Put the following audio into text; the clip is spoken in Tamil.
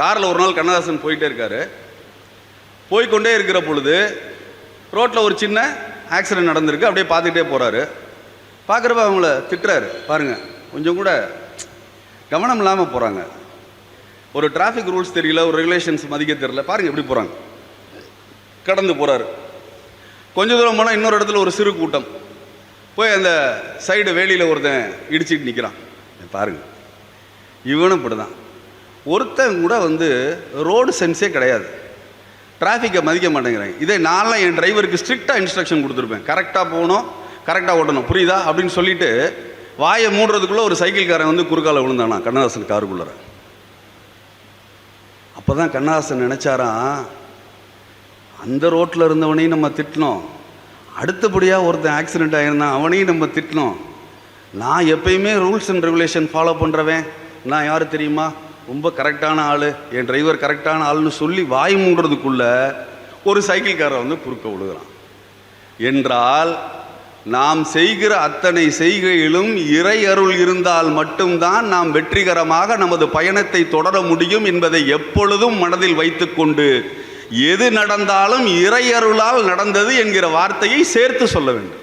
காரில் ஒரு நாள் கண்ணதாசன் போயிட்டே இருக்காரு. போய்க்கொண்டே இருக்கிற பொழுது ரோட்டில் ஒரு சின்ன ஆக்சிடென்ட் நடந்திருக்கு. அப்படியே பார்த்துக்கிட்டே போகிறாரு பார்க்குறப்ப அவங்கள திட்டுறாரு. பாருங்க கொஞ்சம் கூட கவனம் இல்லாமல் போகிறாங்க ஒரு டிராஃபிக் ரூல்ஸ் தெரியல ஒரு ரெகுலேஷன்ஸ் மதிக்க தெரியல. பாருங்க எப்படி போகிறாங்க கடந்து போகிறாரு கொஞ்சம் தூரம் போனால் இன்னொரு இடத்துல ஒரு சிறு கூட்டம். போய் அந்த சைடு வேலியில் ஒருத்தன் இடிச்சிட்டு நிற்கிறான் பாருங்கள் இவனும் இப்படி தான் ஒருத்தன் கூட வந்து ரோடு சென்ஸே கிடையாது. டிராஃபிக்கை மதிக்க மாட்டேங்கிறாங்க. இதே நான்லாம் என் டிரைவருக்கு ஸ்ட்ரிக்டாக இன்ஸ்ட்ரக்ஷன் கொடுத்துருப்பேன். கரெக்டாக போகணும் கரெக்டாக ஓட்டணும். புரியுதா? அப்படின்னு சொல்லிட்டு வாயை மூடுறதுக்குள்ளே ஒரு சைக்கிள்காரன் வந்து குறுக்கால விழுந்தானா? கண்ணதாசன் காருக்குள்ளார. அப்போ தான் கண்ணதாசன் நினச்சாராம் அந்த ரோட்டில் இருந்தவனையும் நம்ம திட்டினோம் அடுத்தபடியாக ஒருத்தன் ஆக்சிடென்ட் ஆகிருந்தான் அவனையும் நம்ம திட்டினோம் நான் எப்பயுமே ரூல்ஸ் அண்ட் ரெகுலேஷன் ஃபாலோ பண்ணுறவன் நான் யார் தெரியுமா? ரொம்ப கரெக்டான ஆள் என் டிரைவர் கரெக்டான ஆள்னு சொல்லி வாய் மூடுறதுக்குள்ளே ஒரு சைக்கிள்காரர் வந்து குறுக்க விழுகிறான். என்றால் நாம் செய்கிற அத்தனை செய்கையிலும் இறை அருள் இருந்தால் மட்டும்தான் நாம் வெற்றிகரமாக நமது பயணத்தை தொடர முடியும் என்பதை எப்பொழுதும் மனதில் வைத்துக்கொண்டு எது நடந்தாலும் இறை அருளால் நடந்தது என்கிற வார்த்தையை சேர்த்து சொல்ல வேண்டும்.